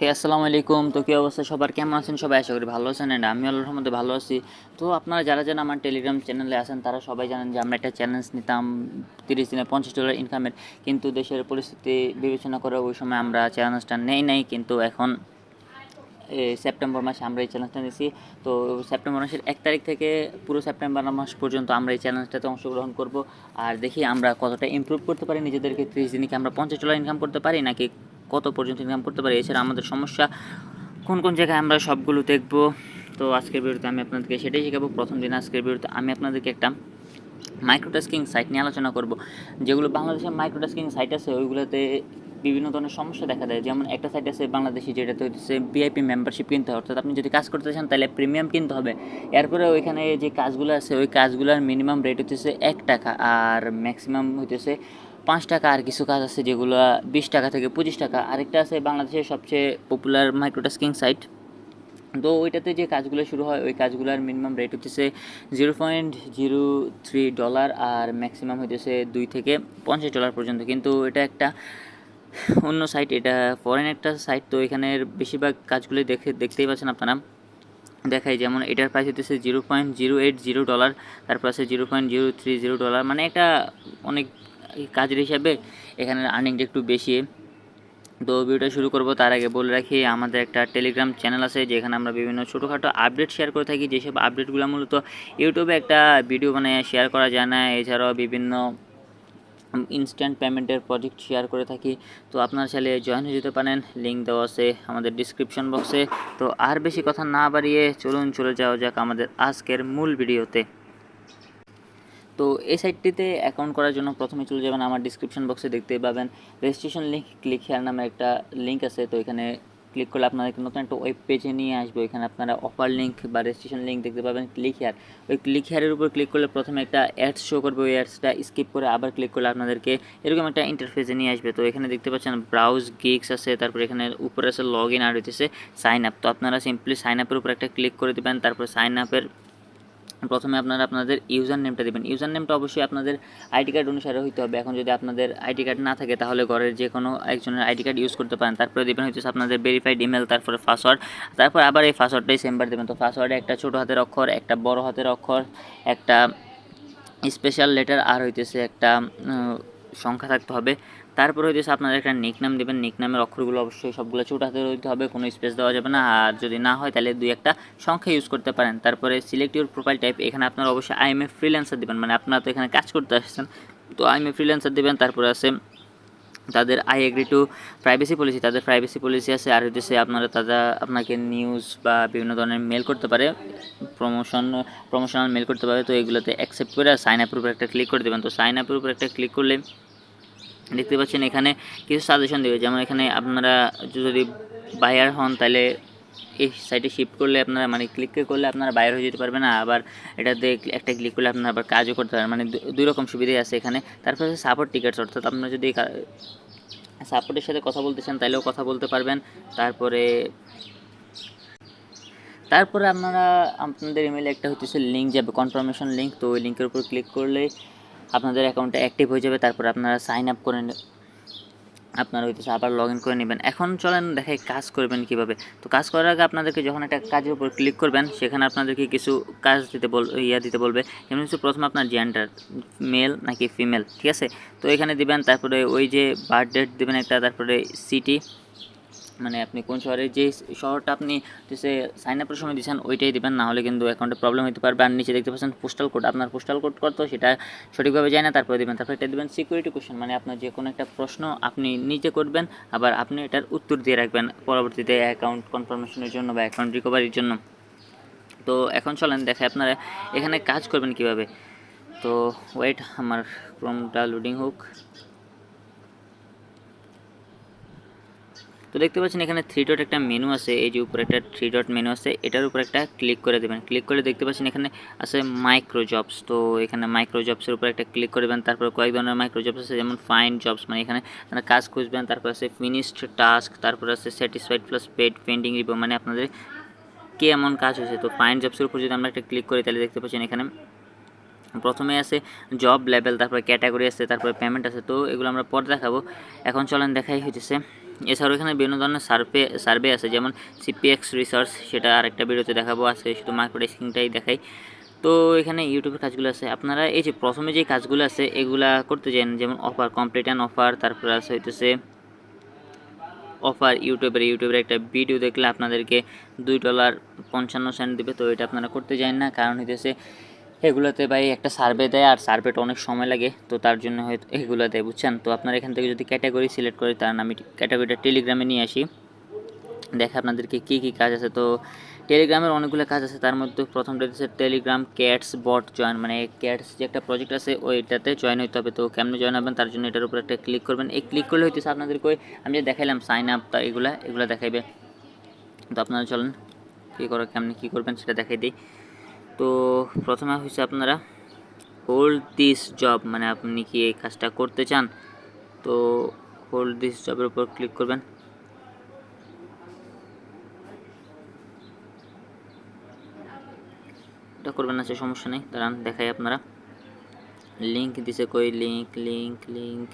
হে, আসসালামু আলাইকুম। তো কী অবস্থা? সবার কেমন আছেন? সবাই আশা করি ভালো আছেন অ্যান্ড আমি আল্লাহর মধ্যে ভালো আছি। তো আপনারা যারা যারা আমার টেলিগ্রাম চ্যানেলে আছেন, তারা সবাই জানেন যে আমরা একটা চ্যালেঞ্জ নিতাম তিরিশ দিনে পঞ্চাশ ডলার ইনকামের কিন্তু দেশের পরিস্থিতি বিবেচনা করে ওই সময় আমরা চ্যালেঞ্জটা নেই নাই। কিন্তু এখন সেপ্টেম্বর মাসে আমরা এই চ্যালেঞ্জটা নিয়েছি। তো সেপ্টেম্বর মাসের এক তারিখ থেকে পুরো সেপ্টেম্বর মাস পর্যন্ত আমরা এই চ্যালেঞ্জটাতে অংশগ্রহণ করব। আর দেখি আমরা কতটা ইমপ্রুভ করতে পারি নিজেদেরকে। ত্রিশ দিনে কি আমরা পঞ্চাশ ডলার ইনকাম করতে পারি? নাকি কত পর্যন্ত ইনকাম করতে পারি, এছাড়া আমাদের সমস্যা কোন কোন জায়গায় আমরা সবগুলো দেখব। তো আজকের ভিডিওতে আমি আপনাদেরকে সেটাই শেখাবো। প্রথম দিন আজকের ভিডিওতে আমি আপনাদেরকে একটা মাইক্রোটাস্কিং সাইট নিয়ে আলোচনা করব। যেগুলো বাংলাদেশের মাইক্রোটাস্কিং সাইট আছে, ওইগুলোতে বিভিন্ন ধরনের সমস্যা দেখা দেয়। যেমন একটা সাইট আছে বাংলাদেশি, যেটাতে হচ্ছে ভিআইপি মেম্বারশিপ কিনতে হয়। অর্থাৎ আপনি যদি কাজ করতে চান, তাহলে প্রিমিয়াম কিনতে হবে। এরপরে ওইখানে যে কাজগুলো আছে, ওই কাজগুলোর মিনিমাম রেট হতেছে এক টাকা। আর ম্যাক্সিমাম হইতেছে পাঁচ টাকা আর কিছু কাজ আছে যেগুলো বিশ টাকা থেকে পঁচিশ টাকা। আরেকটা আছে বাংলাদেশের সবচেয়ে পপুলার মাইক্রোটাস্কিং সাইট তো ওইটাতে যে কাজগুলো শুরু হয়, ওই কাজগুলোর মিনিমাম রেট হচ্ছে zero point zero three dollar আর ম্যাক্সিমাম হইতেছে দুই থেকে পঞ্চাশ ডলার পর্যন্ত। কিন্তু এটা একটা অন্য সাইট এটা ফরেন একটা সাইট তো এখানের বেশিরভাগ কাজগুলোই দেখে, দেখতেই পাচ্ছেন আপনারা। দেখাই যেমন এটার প্রাইস হতেছে zero point zero eight zero dollar তারপর আছে zero point zero three zero dollar মানে একটা অনেক কাজের হিসাবে এখানে আর্নিংটা একটু বেশি। তো ভিডিওটা শুরু করব তার আগে বলে রাখি, আমাদের একটা টেলিগ্রাম চ্যানেল আছে, যেখানে আমরা বিভিন্ন ছোটোখাটো আপডেট শেয়ার করে থাকি। যেসব আপডেটগুলো মূলত ইউটিউবে একটা ভিডিও বানিয়ে শেয়ার করা যায় না, এছাড়াও বিভিন্ন ইনস্ট্যান্ট পেমেন্টের প্রজেক্ট শেয়ার করে থাকি। তো আপনারা চাইলে জয়েন হয়ে যেতে পারেন লিঙ্ক দেওয়া আছে আমাদের ডিসক্রিপশন বক্সে তো আর বেশি কথা না বাড়িয়ে চলুন, চলে যাওয়া যাক আমাদের আজকের মূল ভিডিওতে তো এই সাইটটিতে অ্যাকাউন্ট করার জন্য প্রথমে চলে যাবেন আমার ডিসক্রিপশন বক্সে দেখতে পাবেন। রেজিস্ট্রেশন লিঙ্ক ক্লিক হেয়ার নামে একটা লিঙ্ক আছে, তো এখানে ক্লিক করলে আপনাদেরকে নতুন একটা ওয়েব পেজে নিয়ে আসবে। এখানে আপনারা অফার লিঙ্ক বা রেজিস্ট্রেশন লিঙ্ক দেখতে পাবেন ক্লিক হেয়ার ওই ক্লিক হেয়ারের উপর ক্লিক করলে প্রথমে একটা অ্যাডস শো করবে, ওই অ্যাডসটা স্কিপ করে আবার ক্লিক করলে আপনাদেরকে এরকম একটা ইন্টারফেসে নিয়ে আসবে। তো এখানে দেখতে পাচ্ছেন ব্রাউজ গিক্স আছে, তারপর এখানে উপরে আছে লগ ইন আর হইতেছে সাইন আপ তো আপনারা সিম্পলি সাইন আপের উপর একটা ক্লিক করে দেবেন, তারপর সাইন আপের প্রথমে আপনারা আপনাদের ইউজার নেমটা দেবেন। ইউজার নেমটা অবশ্যই আপনাদের আইডি কার্ড অনুসারে হইতে হবে। এখন যদি আপনাদের আইডি কার্ড না থাকে, তাহলে ঘরের যে কোনো একজনের আইডি কার্ড ইউজ করতে পারেন। তারপরে দেবেন হচ্ছে আপনাদের ভেরিফাইড ইমেল তারপরে পাসওয়ার্ড তারপর আবার এই পাসওয়ার্ডটাই সেমবার দেবেন। তো পাসওয়ার্ডে একটা ছোটো হাতের অক্ষর, একটা বড় হাতের অক্ষর, একটা স্পেশাল লেটার আর হইতেছে একটা সংখ্যা থাকতে হবে। তারপর হইতেছে আপনাদের একটা নিক নাম দেবেন। নিক নামের অক্ষরগুলো অবশ্যই সবগুলো ছোট হাতে হইতে হবে, কোনো স্পেস দেওয়া যাবে না। আর যদি না হয়, তাহলে দুই একটা সংখ্যা ইউজ করতে পারেন। তারপরে সিলেক্ট ইউর প্রোফাইল টাইপ এখানে আপনারা অবশ্যই আই এম এ ফ্রিল্যান্সার দেবেন। মানে আপনারা তো এখানে কাজ করতে আসছেন। তো আই এম এ ফ্রিল্যান্সার দেবেন। তারপরে আছে তাদের I agree to privacy policy তাদের প্রাইভেসি পলিসি আছে। আর হচ্ছে আপনারা তারা আপনাকে নিউজ বা বিভিন্ন ধরনের মেল করতে পারে। প্রমোশন প্রমোশনাল মেল করতে পারে। তো এগুলোতে অ্যাকসেপ্ট করে সাইন আপের উপর একটা ক্লিক করে দেবেন। তো সাইন আপের উপর একটা ক্লিক করলে দেখতে পাচ্ছেন এখানে কিছু সাজেশন দেবে। যেমন এখানে আপনারা যদি বায়ার হন, তাহলে এই সাইটে শিফট করলে আপনারা মানে ক্লিক করলে আপনারা বাইরে হয়ে যেতে পারবেন। না আবার এটাতে একটা ক্লিক করলে আপনারা আবার কাজও করতে পারেন মানে দুই রকম সুবিধাই আছে এখানে। তারপরে সাপোর্ট টিকিটস অর্থাৎ আপনারা যদি সাপোর্টের সাথে কথা বলতে চান, তাহলেও কথা বলতে পারবেন। তারপরে তারপরে আপনারা, আপনাদের ইমেলে একটা হচ্ছে লিঙ্ক যাবে কনফার্মেশন লিঙ্ক তো ওই লিঙ্কের উপর ক্লিক করলে আপনাদের অ্যাকাউন্টটা অ্যাক্টিভ হয়ে যাবে, তারপরে আপনারা সাইন আপ করে আপনারা হইতেছে আবার লগ ইন করে নেবেন। এখন চলেন দেখাই কাজ করবেন কীভাবে। তো কাজ করার আগে আপনাদেরকে যখন একটা কাজের উপর ক্লিক করবেন, সেখানে আপনাদেরকে কিছু কাজ দিতে বল, ইয়া দিতে বলবে। যেমন হচ্ছে প্রথমে আপনার জেন্ডার মেল নাকি ফিমেল ঠিক আছে? তো এখানে দিবেন, তারপরে ওই যে বার্থ ডেট দিবেন একটা, তারপরে সিটি মানে আপনি কোন শহরে যে শহরটা আপনি হচ্ছে সাইন আপের সময় দিচ্ছেন, ওইটাই দিবেন। না হলে কিন্তু অ্যাকাউন্টে প্রবলেম হতে পারবে। আর নিচে দেখতে পাচ্ছেন পোস্টাল কোড আপনার পোস্টাল কোড কত, সেটা সঠিকভাবে যায় না, তারপরে দেবেন। তারপরে এটা দেবেন সিকিউরিটি কোশ্চেন মানে আপনার যে কোনো একটা প্রশ্ন আপনি নিজে করবেন, আবার আপনি এটার উত্তর দিয়ে রাখবেন পরবর্তীতে অ্যাকাউন্ট কনফার্মেশনের জন্য বা অ্যাকাউন্ট রিকভারির জন্য। তো এখন চলেন, দেখে আপনারা এখানে কাজ করবেন কীভাবে। তো ওয়েট আমার ক্রোমটা লোডিং হোক। তো দেখতে পাচ্ছেন এখানে থ্রি ডট একটা মেনু আছে, এই যে উপরে একটা থ্রি ডট মেনু আছে, এটার উপর একটা ক্লিক করে দেবেন। ক্লিক করে দেখতে পাচ্ছেন এখানে আছে মাইক্রো জবস তো এখানে মাইক্রো জবসের উপর একটা ক্লিক করবেন তারপর কয়েক ধরনের মাইক্রো জবস আছে, যেমন ফাইন জবস মানে এখানে কাজ খুঁজবেন, তারপর আছে ফিনিশড টাস্ক তারপর আছে satisfied plus paid pending review মানে আপনাদের কে এমন কাজ হয়েছে। তো ফাইন জবসের উপর যদি আমরা একটা ক্লিক করি, তাহলে দেখতে পাচ্ছেন এখানে প্রথমে আছে জব লেভেল তারপরে ক্যাটাগরি আছে, তারপরে পেমেন্ট আছে, তো এগুলো আমরা পরে দেখাবো। এখন চলেন দেখাই হইতেছে এছাড়াও এখানে বিভিন্ন ধরনের সার্ভে সার্ভে আছে, যেমন সিপিএক্স রিসার্চ সেটা আরেকটা ভিডিওতে দেখাবো, আছে শুধু মার্কেট স্কিংটাই দেখাই। তো এখানে ইউটিউবের কাজগুলো আছে। আপনারা এই যে প্রথমে যে কাজগুলো আছে, এগুলা করতে চান, যেমন অফার কমপ্লিট অ্যান্ড অফার তারপর আছে হইতেছে অফার ইউটিউবের ইউটিউবের একটা ভিডিও দেখলে আপনাদেরকে দুই ডলার পঞ্চান্ন সেন্ট দেবে, তো এটা আপনারা করতে চান না। কারণ হইতেছে এগুলোতে ভাই একটা সার্ভে দেয়, আর সার্ভেটা অনেক সময় লাগে, তো তার জন্য হয়তো এগুলো দেয়, বুঝছেন? তো আপনারা এখান থেকে যদি ক্যাটাগরি সিলেক্ট করি তার আমি ক্যাটাগরিটা টেলিগ্রামে নিয়ে আসি। দেখে আপনাদেরকে কী কী কাজ আছে, তো টেলিগ্রামের অনেকগুলো কাজ আছে, তার মধ্যে প্রথমটা হচ্ছে টেলিগ্রাম ক্যাটস বট জয়েন মানে ক্যাটস যে একটা প্রজেক্ট আছে, ওইটাতে জয়েন হতে হবে, তো কেমনে জয়েন হবেন, তার জন্য এটার উপর একটা ক্লিক করবেন। এই ক্লিক করলে হইতেছে আপনাদেরকে আমি যে দেখাইলাম সাইন আপ তা এগুলা, এগুলো দেখাইবে। তো আপনারা চলেন, কী করে, কেমনি কী করবেন, সেটা দেখাই দিই। তো প্রথমে হচ্ছে আপনারা হোল্ড দিস জব মানে আপনি কি এই কাজটা করতে চান? তো হোল্ড দিস জবের উপর ক্লিক করবেন। এটা করবেন না, সে সমস্যা নেই। দাঁড়ান, দেখাই আপনারা। লিঙ্ক দিছে কই? লিঙ্ক লিঙ্ক লিঙ্ক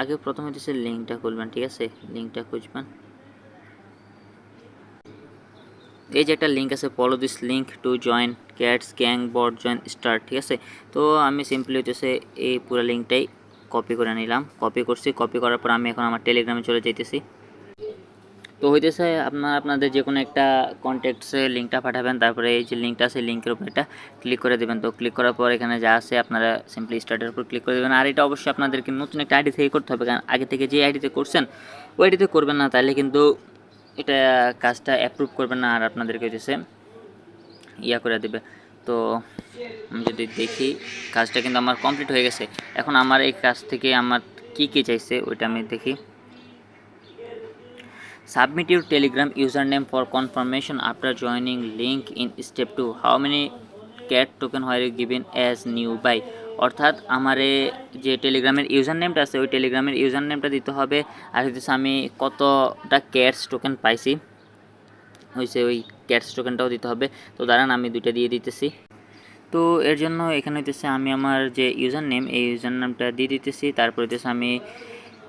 আগে প্রথমে দিছে লিঙ্কটা খুলবেন, ঠিক আছে? লিঙ্কটা খুঁজবেন। এই যে একটা লিঙ্ক আছে follow this link to join cats gang bot join start ঠিক আছে? তো আমি সিম্পলি হইতেছে এই পুরো লিঙ্কটাই কপি করে নিলাম। কপি করছি কপি করার পর আমি এখন আমার টেলিগ্রামে চলে যেতেছি তো হইতেছে আপনার, আপনাদের যে কোনো একটা কন্ট্যাক্টসে লিঙ্কটা পাঠাবেন, তারপরে এই যে লিঙ্কটা আছে লিঙ্কের উপর এটা ক্লিক করে দেবেন। তো ক্লিক করার পর এখানে যা আছে, আপনারা সিম্পলি স্টার্টের উপর ক্লিক করে দেবেন। আর এটা অবশ্যই আপনাদেরকে নতুন একটা আইডি থেকে করতে হবে, কারণ আগে থেকে যে আইডিতে করছেন, ওই আইডিতে করবেন না, তাহলে কিন্তু এটা কাজটা অ্যাপ্রুভ করবে না আর আপনাদেরকে হচ্ছে ইয়া করে দেবে। তো আমি যদি দেখি, কাজটা কিন্তু আমার কমপ্লিট হয়ে গেছে। এখন আমার এই কাজ থেকে আমার কি কি চাইছে, ওইটা আমি দেখি। Submit your Telegram user name for confirmation after joining link in step two how many cat token হয় গিভেন অ্যাজ নিউ বাই অর্থাৎ আমারে যে টেলিগ্রামের ইউজার নেমটা আছে, ওই টেলিগ্রামের ইউজার নেমটা দিতে হবে। আর হচ্ছে আমি কতটা ক্যাটস টোকেন পাইছি হয়েছে ওই ক্যাটস টোকেনটাও দিতে হবে। তো দাঁড়ান, আমি দুইটা দিয়ে দিতেছি। তো এর জন্য এখানে হইতেছে আমি আমার যে ইউজার নেম এই ইউজার নামটা দিয়ে দিতেছি। তারপর হইতেছে আমি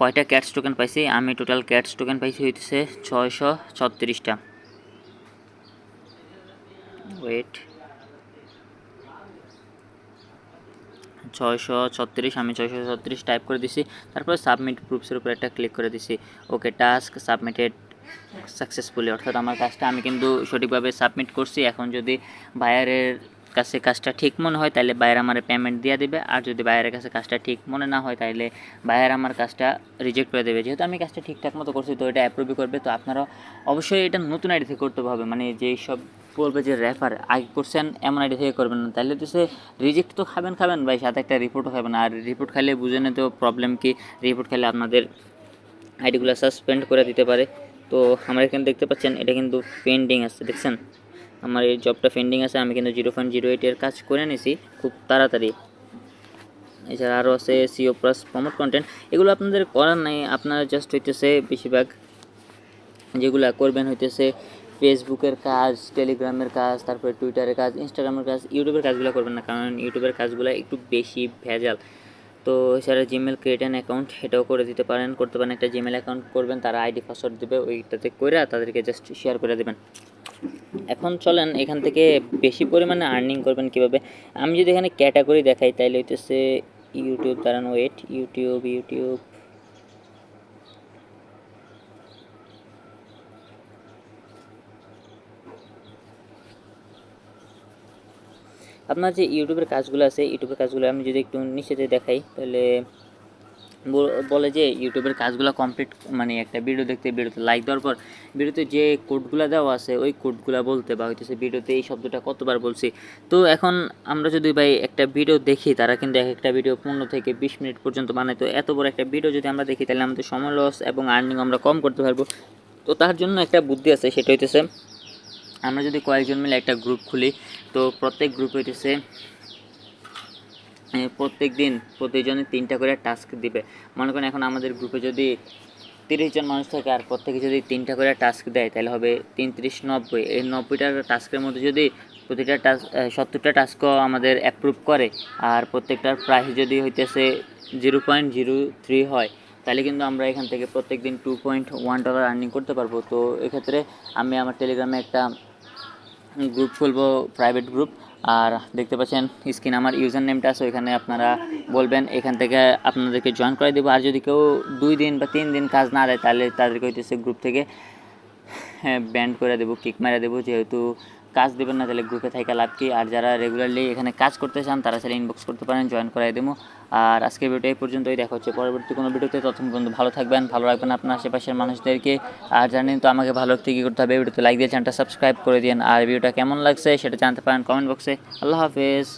কয়টা ক্যাটস টোকেন পাইছি, আমি টোটাল ক্যাটস টোকেন পাইছি হইতেছে ছয়শো ছত্রিশটা। ওয়েট ছয়শো ছত্রিশ, আমি ছয়শো ছত্রিশ টাইপ করে দিছি। তারপরে সাবমিট প্রুফসের উপর একটা ক্লিক করে দিছি। ওকে টাস্ক সাবমিটেড সাকসেসফুলি অর্থাৎ আমার কাজটা আমি কিন্তু সঠিকভাবে সাবমিট করছি। এখন যদি বায়ারের কাছে কাজটা ঠিক মনে হয়, তাহলে বায়ার আমার পেমেন্ট দিয়ে দেবে। আর যদি বায়ারের কাছে কাজটা ঠিক মনে না হয়, তাহলে বায়ার আমার কাজটা রিজেক্ট করে দেবে। যেহেতু আমি কাজটা ঠিকঠাক মতো করছি, তো এটা অ্যাপ্রুভই করবে। তো আপনারা অবশ্যই এটা নতুন আইডি থেকে করতে হবে। মানে যেই সব বলবে যে রেফার আগে করছেন, এমন আইডি থেকে করবেন না। তাহলে তো সে রিজেক্ট তো খাবেন খাবেন ভাই, সাথে একটা রিপোর্টও খাবেন। আর রিপোর্ট খাইলে বুঝে তো প্রবলেম কি? রিপোর্ট খাইলে আপনাদের আইডিগুলো সাসপেন্ড করে দিতে পারে। তো আমার এখানে দেখতে পাচ্ছেন, এটা কিন্তু পেন্ডিং আছে, দেখছেন? আমার এই জবটা পেন্ডিং আছে, আমি কিন্তু জিরো পয়েন্ট জিরো এইটের কাজ করে নিছি, খুব তাড়াতাড়ি। এছাড়া আরও আছে সিও প্লাস প্রমোট কন্টেন্ট এগুলো আপনাদের করার নাই, আপনারা জাস্ট হইতেছে বেশিরভাগ যেগুলো করবেন হইতেছে ফেসবুকের কাজ টেলিগ্রামের কাজ, তারপরে টুইটারের কাজ ইনস্টাগ্রামের কাজ ইউটিউবের কাজগুলো করবেন না, কারণ ইউটিউবের কাজগুলো একটু বেশি ভেজাল। তো এছাড়া জিমেল ক্রিয়েট অ্যাকাউন্ট এটাও করে দিতে পারেন, করতে পারেন। একটা জিমেল অ্যাকাউন্ট করবেন, তারা আইডি পাসওয়ার্ড দেবে, ওইটাতে করে তাদেরকে জাস্ট শেয়ার করে দেবেন। এখন চলেন, এখান থেকে বেশি পরিমাণে আর্নিং করবেন কীভাবে? আমি যদি এখানে ক্যাটাগরি দেখাই তাহলে হইতেছে ইউটিউব দাঁড়ান ওয়েট ইউটিউব ইউটিউব আপনার যে ইউটিউবের কাজগুলো আছে, ইউটিউবের কাজগুলো আমি যদি একটু নিচেতে দেখাই, তাহলে বলে যে ইউটিউবের কাজগুলো কমপ্লিট মানে একটা ভিডিও দেখতে ভিডিওতে লাইক দেওয়ার পর ভিডিওতে যে কোডগুলো দেওয়া আছে, ওই কোডগুলো বলতে বা হইতেছে ভিডিওতে এই শব্দটা কতবার বলছি। তো এখন আমরা যদি ভাই একটা ভিডিও দেখি, তারা কিন্তু এক একটা ভিডিও পনেরো থেকে বিশ মিনিট পর্যন্ত বানায়। তো এত বড় একটা ভিডিও যদি আমরা দেখি, তাহলে আমাদের সময় লস এবং আর্নিং আমরা কম করতে পারব। তো তার জন্য একটা বুদ্ধি আছে, সেটা হইতেছে আমরা যদি কয়েকজন মিলে একটা গ্রুপ খুলি, তো প্রত্যেক গ্রুপ হইতেছে প্রত্যেক দিন প্রতিজনে তিনটা করে টাস্ক দিবে। মনে করেন এখন আমাদের গ্রুপে যদি তিরিশ জন মানুষ থাকে আর প্রত্যেকে যদি তিনটা করে টাস্ক দেয়, তাহলে হবে তিন তিরিশ নব্বই। এই নব্বইটা টাস্কের মধ্যে যদি প্রতিটা টাস্ক সত্তরটা টাস্কও আমাদের অ্যাপ্রুভ করে, আর প্রত্যেকটার প্রাইস যদি হইতেছে জিরো পয়েন্ট জিরো থ্রি হয়, তাহলে কিন্তু আমরা এখান থেকে প্রত্যেক দিন two point one dollar earning করতে পারব। তো এক্ষেত্রে আমি আমার টেলিগ্রামে একটা গ্রুপ খুলবো প্রাইভেট গ্রুপ আর দেখতে পাচ্ছেন স্ক্রিন আমার ইউজার নেমটা আছে ওইখানে আপনারা বলবেন, এখান থেকে আপনাদেরকে জয়েন করে দেবো। আর যদি কেউ দুই দিন বা তিন দিন কাজ না দেয়, তাহলে তাদেরকে হইতেছে গ্রুপ থেকে ব্যান্ড করে দেবো কিক মারা দেবো, যেহেতু কাজ দেবেন না, তাহলে গ্রুপে থাকা লাভ কি? আর যারা রেগুলারলি এখানে কাজ করতে চান, তারা সেটা ইনবক্স করতে পারেন জয়েন করাই দেবো। আর আজকের ভিডিওটা এই পর্যন্তই, দেখা হচ্ছে পরবর্তী কোনো ভিডিওতে ততক্ষণ পর্যন্ত ভালো থাকবেন, ভালো রাখবেন আপনার আশেপাশের মানুষদেরকে। আর জানেন তো, আমাকে ভালো রাখতে কী করতে হবে? ভিডিওতে লাইক দিয়ে চ্যানেলটা সাবস্ক্রাইব করে দিন আর ভিডিওটা কেমন লাগছে, সেটা জানতে পারেন কমেন্ট বক্সে আল্লাহ হাফেজ।